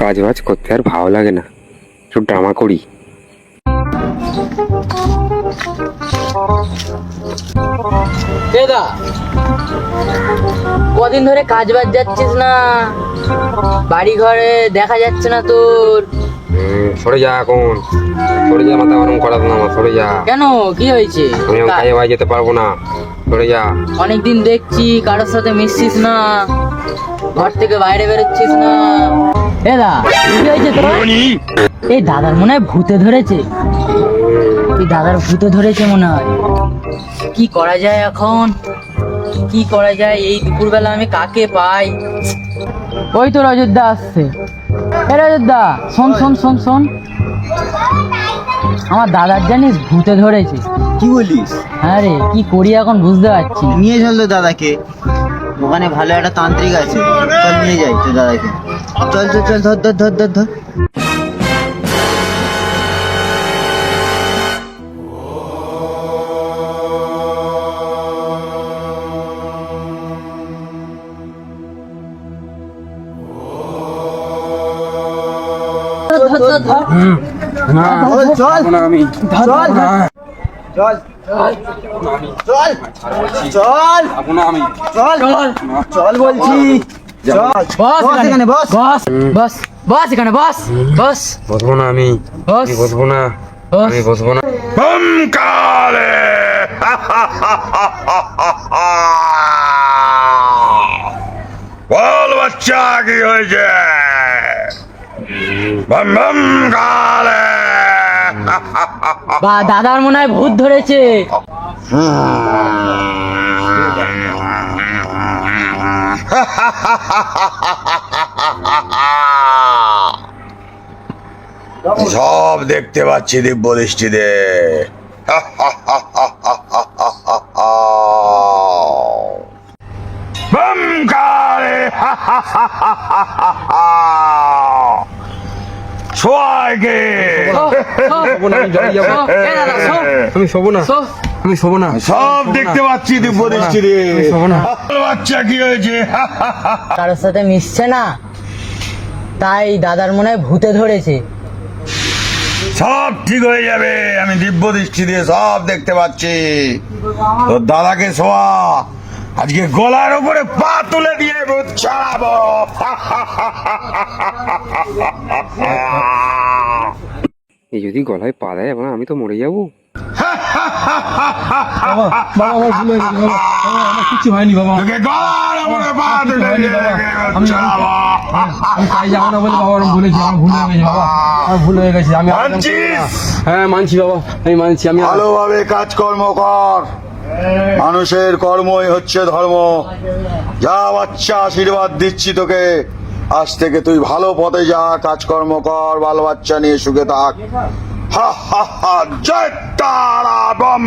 কাজ বাজ করতে আর ভালো লাগে না। একটু ড্রামা করি। দাদা কদিন ধরে কাজ বাজ যাচ্ছিস না? বাড়ি ঘরে দেখা যাচ্ছে না তোর। সরে যা এখন। সরে যা মাথা গরম করাস না আমার সরে যা। কেন? কি হয়েছে? আমি এখন কাজে বাজে যেতে পারব না। সরে যা। অনেকদিন দেখছি কারোর সাথে মিশছিস না। ঘর থেকে বাইরে বেরোচ্ছিস না। এ দা কি হয়েছে তোর? এই দাদার মনে হয় ভূতে ধরেছে। এই দাদার ভূতে ধরেছে মনে হয়। কি করা যায় এখন? কি করা যায়? এই দুপুরবেলা আমি কাকে পাই? ওই তো রজতদা আসছে। এ রজতদা শোন শোন শোন শোন। আমার দাদার জানিস ভূতে ধরেছে। কি বলিস? হ্যাঁ রে কি করি এখন বুঝতে পারছি নিয়ে চল দাদাকে। ওখানে ভালো একটা তান্ত্রিক আছে। চল নিয়ে যাই তো দাদাকে চল চল চল ধর ধর ধর ধর ধর। চল চল আমি চল চল। চল। চল। আমি চল চল। বলছি বস এখানে বস। বস। বস। বস এখানে বস। বস। বসবো না আমি। বস। আমি বসবো না। আমি বসবো না। কালে। বল বাচ্চা কি হয়েছে? বম বম কালে। বা দাদার মনে হয় ভূত ধরেছে। সব দেখতে পাচ্ছি দিব্য দৃষ্টিতে। বম কালে সবাইকে শো, শো, শো, এ শো, আমি শোবো না শো। আমি শোবো না সব দেখতে পাচ্ছি না। বাচ্চা কি হয়েছে? কারোর সাথে মিশছে না তাই দাদার মনে হয় ভূতে ধরেছে। সব ঠিক হয়ে যাবে আমি দিব্য দৃষ্টি দিয়ে সব দেখতে পাচ্ছি। তোর দাদাকে শোয়া আজকে গলার উপরে পা তুলে দিয়ে ভূত ছাড়াবো। এই যদি গলায় পা দেয় এবার আমি তো মরে যাব। কিছু হয়নি বাবা। আমি তাই যাব না বলে বাবা ভুলেছি আমার ভুল হয়ে গেছে বাবা। আমার ভুল হয়ে গেছে আমি হ্যাঁ মানছি বাবা আমি মানছি আমি ভালোভাবে কাজকর্ম কর। মানুষের কর্মই হচ্ছে ধর্ম। যা বাচ্চা আশীর্বাদ দিচ্ছি তোকে, আজ থেকে তুই ভালো পথে যা, কাজকর্ম কর বাল বাচ্চা নিয়ে সুখে থাক। হা হা হা, জয় তারা বম